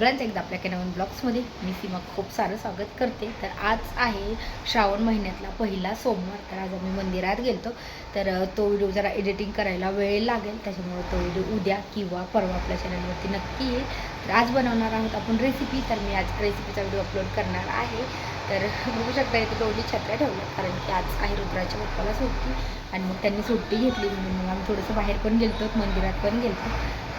सगळ्यांचं एकदा आपल्या काही नवीन ब्लॉग्समध्ये मी सीमा खूप सारं स्वागत करते. तर आज आहे श्रावण महिन्यातला पहिला सोमवार. तर आज आम्ही मंदिरात गेलतो. तर तो व्हिडिओ जरा एडिटिंग करायला वेळ लागेल. त्याच्यामुळे तो व्हिडिओ उद्या किंवा परवा आपल्या चॅनलवरती नक्की येईल. तर आज बनवणार आहोत आपण रेसिपी तर मी आज रेसिपीचा व्हिडिओ अपलोड करणार आहे. तर बघू शकता इथे दोन्ही छत्र्या ठेवल्या कारण की आज आहे रुद्राच्या पप्पाला सुट्टी. आणि मग त्यांनी सुट्टी घेतली म्हणून मग आम्ही थोडंसं बाहेर पण गेलतो. मंदिरात पण गेलतो.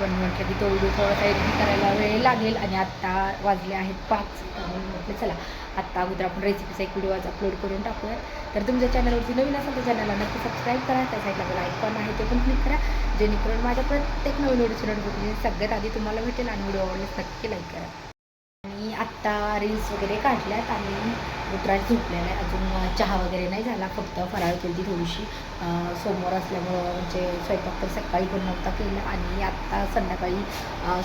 पण म्हटलं की तो व्हिडिओ थोडासा एडिटिंग करायला वेळ लागेल आणि आत्ता वाजले आहेत पाच. तर म्हटलं चला आत्ता अगोदर आपण रेसिपीचा एक व्हिडिओ आज अपलोड करून टाकूया तर तुमच्या चॅनलवरती नवीन असेल तर चॅनलला नक्की सबस्क्राईब करा. त्या साईडला बेल आयकॉन आहे ते पण क्लिक करा. जेणेकरून माझ्या प्रत्येक नवीन व्हिडिओची नोटिफिकेशन सगळ्यात आधी तुम्हाला भेटेल आणि व्हिडिओ आवडल्यास नक्की लाईक करा. आणि आत्ता रील्स वगैरे काढल्यात आणि उतराट झोपलेला आहे. अजून चहा वगैरे नाही झाला. फक्त फराळ केली थोडीशी. सोमवार असल्यामुळं म्हणजे स्वयंपाक तर सकाळी पण नव्हता केला आणि आत्ता संध्याकाळी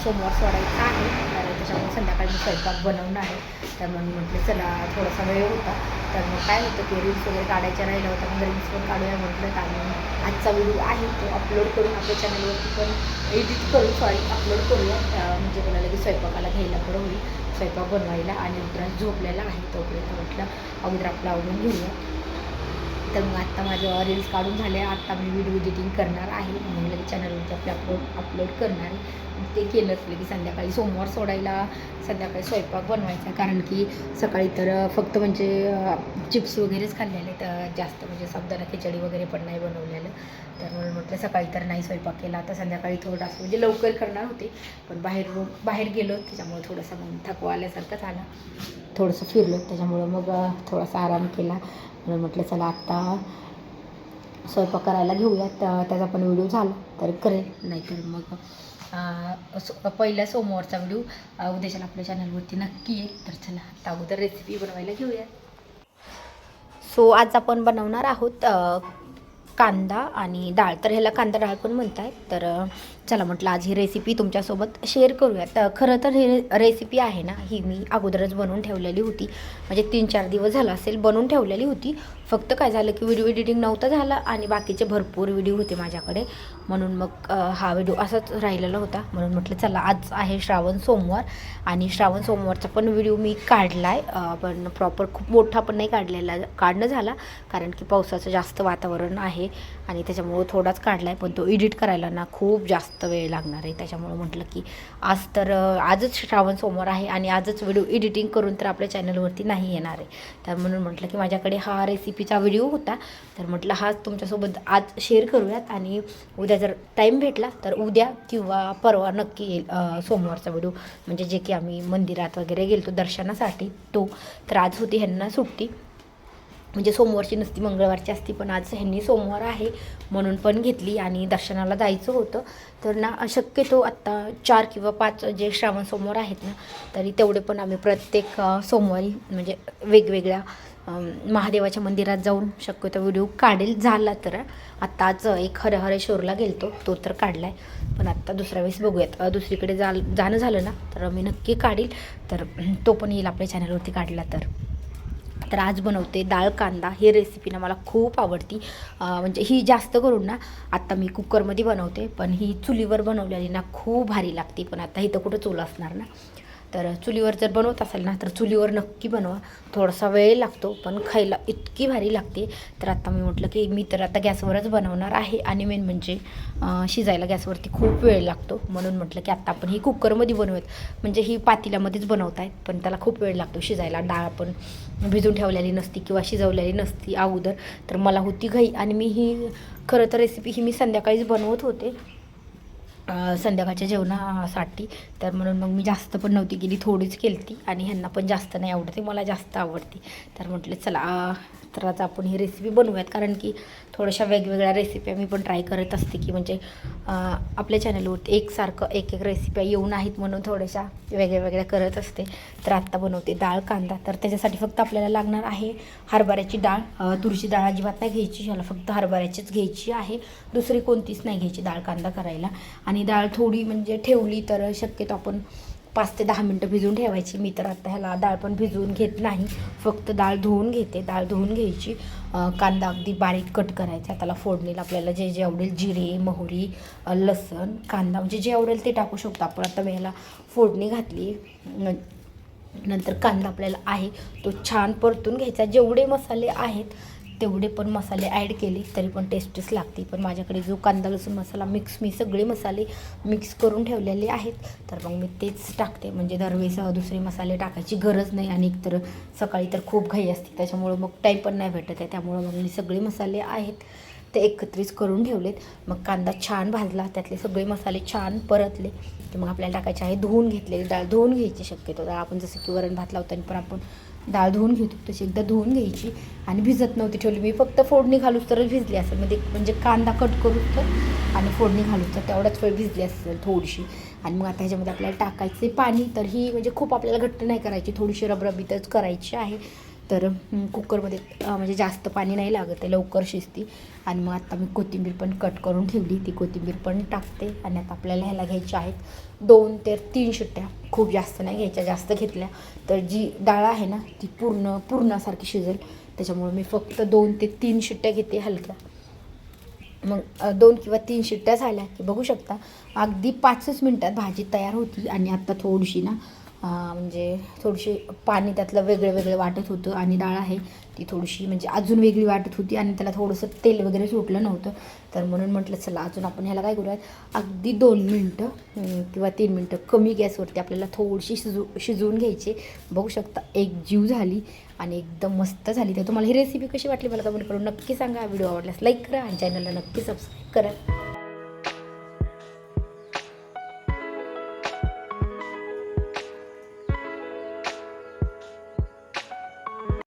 सोमवार सोडायचा आहे. तर त्याच्यामुळे संध्याकाळी मी स्वयंपाक बनवणार आहे. तर म्हणून म्हटलं चला थोडासा वेळ होता. तर मग काय होतं की रील्स वगैरे काढायच्या राहिलं होतं मग रील्स पण काढूया म्हटलं. आणि आजचा व्हिडिओ आहे तो अपलोड करून आपल्या चॅनलवरती पण एडिट करू. सॉरी अपलोड करूया. म्हणजे मला लगेच स्वयंपाकाला घ्यायला बरं होईल. स्वयंपाक बनवायला आणि उतरा झोपलेला आहे तोपर्यंत म्हटलं अगोदर आपलं आवडून घेऊया. तर मग आत्ता माझं रील्स काढून झाले. आत्ता मी व्हिडिओ एडिटिंग करणार आहे. म्हणून लगेच चॅनलवरती आपले अपलोड अपलोड करणार. ते केलंच की संध्याकाळी. सोमवार सोडायला संध्याकाळी स्वयंपाक बनवायचा. कारण की सकाळी तर फक्त म्हणजे चिप्स वगैरेच खाल्लेले तर जास्त म्हणजे साबदाना खिचडी वगैरे पण नाही बनवलेलं. तर म्हणून म्हटलं सकाळी तर नाही स्वयंपाक केला. आता संध्याकाळी थोडासा म्हणजे लवकर करणार होते. पण बाहेर बाहेर गेलो. त्याच्यामुळे थोडासा मग थकवा आल्यासारखं आला थोडंसं फिरलो. त्याच्यामुळं मग थोडासा आराम केला. म्हणून म्हटलं चला आत्ता स्वयंपाक करायला घेऊयात. त्याचा पण व्हिडिओ झाला तर करेल. नाहीतर मग सो- पहिल्या सोमवारचा व्हिडिओ उद्याच्याला आपल्या चॅनलवरती नक्की येईल तर चला आता अगोदर रेसिपी बनवायला घेऊयात. सो आज आपण बनवणार आहोत कांदा आणि डाळ. तर ह्याला कांदा डाळ पण म्हणतात. तर चला म्हटलं आज ही रेसिपी तुमच्यासोबत शेअर करूयात. तर खरं तर ही रेसिपी आहे ना ही मी अगोदरच बनवून ठेवलेली होती. म्हणजे तीन चार दिवस झाला असेल बनवून ठेवलेली होती. फक्त काय झालं की व्हिडिओ एडिटिंग नव्हतं झालं आणि बाकीचे भरपूर व्हिडिओ होते माझ्याकडे. म्हणून मग हा व्हिडिओ असाच राहिलेला होता. म्हणून म्हटलं चला आज आहे श्रावण सोमवार आणि श्रावण सोमवारचा पण व्हिडिओ मी काढला आहे पण प्रॉपर खूप मोठा पण नाही काढलेला काढणं झाला. कारण की पावसाचं जास्त वातावरण आहे. आणि त्याच्यामुळं थोडाच काढला आहे पण तो एडिट करायला ना खूप जास्त वेळ लागणार आहे. त्याच्यामुळं म्हटलं की आज तर आजच श्रावण सोमवार आहे आणि आजच व्हिडिओ एडिटिंग करून तर आपल्या चॅनलवरती नाही येणार आहे. तर म्हणून म्हटलं की माझ्याकडे हा रेसिपीचा व्हिडिओ होता. तर म्हटलं हाच तुमच्यासोबत आज शेअर करूयात आणि उद्या जर टाईम भेटला तर उद्या किंवा परवा नक्की येईल सोमवारचा व्हिडिओ म्हणजे जे की आम्ही मंदिरात वगैरे गेलो दर्शनासाठी तो. तर आज होती ह्यांना सुट्टी. म्हणजे सोमवारची नसती मंगळवारची असती पण आज ह्यांनी सोमवार आहे म्हणून पण घेतली आणि दर्शनाला जायचं होतं. तर ना शक्यतो आत्ता चार किंवा पाच जे श्रावण सोमवार आहेत ना तरी तेवढे पण आम्ही प्रत्येक सोमवारी म्हणजे वेगवेगळ्या महादेवाच्या मंदिरात जाऊन शक्यतो व्हिडिओ काढेल झाला तर. आत्ता आज एक हरहरेश्वरला गेलतो तो तर काढला आहे पण आत्ता दुसऱ्या वेळेस बघूयात. दुसरीकडे जा जाणं झालं ना तर मी नक्की काढील. तर तो पण येईल आपल्या चॅनलवरती काढला तर. तर आज बनवते डाळ कांदा ही रेसिपी ना मला खूप आवडती. म्हणजे ही जास्त करून ना आत्ता मी कुकरमध्ये बनवते पण ही चुलीवर बनवलेली ना खूप भारी लागते पण आता इथं कुठं चूल असणार ना? तर चुलीवर जर बनवत असेल ना तर चुलीवर नक्की बनवा. थोडासा वेळ लागतो पण खायला इतकी भारी लागते. तर आता मी म्हटलं की मी तर आता गॅसवरच बनवणार आहे. आणि मेन म्हणजे शिजायला गॅसवरती खूप वेळ लागतो. म्हणून म्हटलं की आता आपण ही कुकरमध्ये बनवूयात. म्हणजे ही पातील्यामध्येच बनवत आहेत पण त्याला खूप वेळ लागतो शिजायला. डाळ पण भिजून ठेवलेली नसती किंवा शिजवलेली नसती अगोदर तर मला होती घाई. आणि मी ही खरं तर रेसिपी ही मी संध्याकाळीच बनवत होते. संध्याकाळच्या जेवणासाठी. तर म्हणून मग मी जास्त पण नव्हती केली थोडीच केली ती आणि ह्यांना पण जास्त नाही आवडते मला जास्त आवडते. तर म्हटलं चला तर आज आपण ही रेसिपी बनवूयात. कारण की थोड्याशा वेगवेगळ्या रेसिपी मी पण ट्राय करत असते की म्हणजे आपल्या चॅनलवरती एकसारखं एक एक रेसिप्या येऊन आहेत म्हणून थोड्याशा वेगळ्या वेगळ्या करत असते. तर आत्ता बनवते डाळ कांदा. तर त्याच्यासाठी फक्त आपल्याला लागणार आहे हरभऱ्याची डाळ. तुरीची डाळ अजिबात नाही घ्यायची. ह्याला फक्त हरभऱ्याचीच घ्यायची आहे. दुसरी कोणतीच नाही घ्यायची डाळ कांदा करायला. आणि डाळ थोडी म्हणजे ठेवली तर शक्यतो आपण पाच ते दहा मिनटं भिजून ठेवायची. मी तर आता ह्याला डाळ पण भिजवून घेत नाही. फक्त डाळ धुवून घेते. डाळ धुवून घ्यायची. कांदा अगदी बारीक कट करायचा. त्याला फोडणीला आपल्याला जे जे आवडेल जिरे मोहरी लसण कांदा म्हणजे जे आवडेल ते टाकू शकतो आपण. आता मी ह्याला फोडणी घातली. न- नंतर कांदा आपल्याला आहे तो छान परतून घ्यायचा. जेवढे मसाले आहेत तेवढे पण मसाले ॲड केले तरी पण टेस्टच लागते पण माझ्याकडे जो कांदा लसूण मसाला मिक्स मी सगळे मसाले मिक्स करून ठेवलेले आहेत. तर मग मी तेच टाकते. म्हणजे दरवेळेसह दुसरे मसाले टाकायची गरज नाही आणि एकतर सकाळी तर खूप घाई असते. त्याच्यामुळं मग टाईम पण नाही भेटत आहे. त्यामुळं मग मी सगळे मसाले आहेत. ते एकत्रित करून ठेवलेत. मग कांदा छान भाजला. त्यातले सगळे मसाले छान परतले. की मग आपल्याला टाकायची आहे. धुवून घेतलेली डाळ धुवून घ्यायची शक्यतो. डाळ आपण जसं की वरण भात लावताना पण आपण डाळ धुवून घेतो तशी एकदा धुवून घ्यायची. आणि भिजत नव्हती ठेवली. मी फक्त फोडणी घालूच तरच भिजली असेल. म्हणजे म्हणजे कांदा कट करू तर आणि फोडणी घालूच तर तेवढाच वेळ भिजली असेल थोडीशी. आणि मग आता ह्याच्यामध्ये आपल्याला टाकायचे पाणी. तर ही म्हणजे खूप आपल्याला घट्ट नाही करायची. थोडीशी रबरबीतच करायची आहे. तर कुकरमध्ये म्हणजे जास्त पाणी नाही लागत आहे लवकर शिजती. आणि मग आता मी कोथिंबीर पण कट करून ठेवली. ती कोथिंबीर पण टाकते. आणि आता आपल्याला ह्याला घ्यायच्या आहेत दोन ते तीन शिट्ट्या. खूप जास्त नाही घ्यायच्या जास्त घेतल्या. तर जी डाळ आहे ना ती पूर्ण पूर्णासारखी शिजेल. त्याच्यामुळे मी फक्त दोन ते तीन शिट्ट्या घेते हलक्या. मग दोन किंवा तीन शिट्ट्या झाल्या की बघू शकता अगदी पाचच मिनटात भाजी तयार होती. आणि आत्ता थोडीशी ना म्हणजे थोडीशी पाणी त्यातलं वेगळं वेगळं वाटत होतं आणि डाळ आहे ती थोडीशी म्हणजे अजून वेगळी वाटत होती आणि त्याला थोडंसं तेल वगैरे सुटलं नव्हतं. तर म्हणून म्हटलं चला अजून आपण ह्याला काय करूयात? अगदी दोन मिनटं किंवा तीन मिनटं कमी गॅसवरती आपल्याला थोडीशी शिजू शिजवून घ्यायची. बघू शकता एक जीव झाली आणि एकदम मस्त झाली. तर तुम्हाला ही रेसिपी कशी वाटली मला कमेंट करून नक्की सांगा. व्हिडिओ आवडल्यास लाईक करा आणि चॅनलला नक्की सबस्क्राईब करा.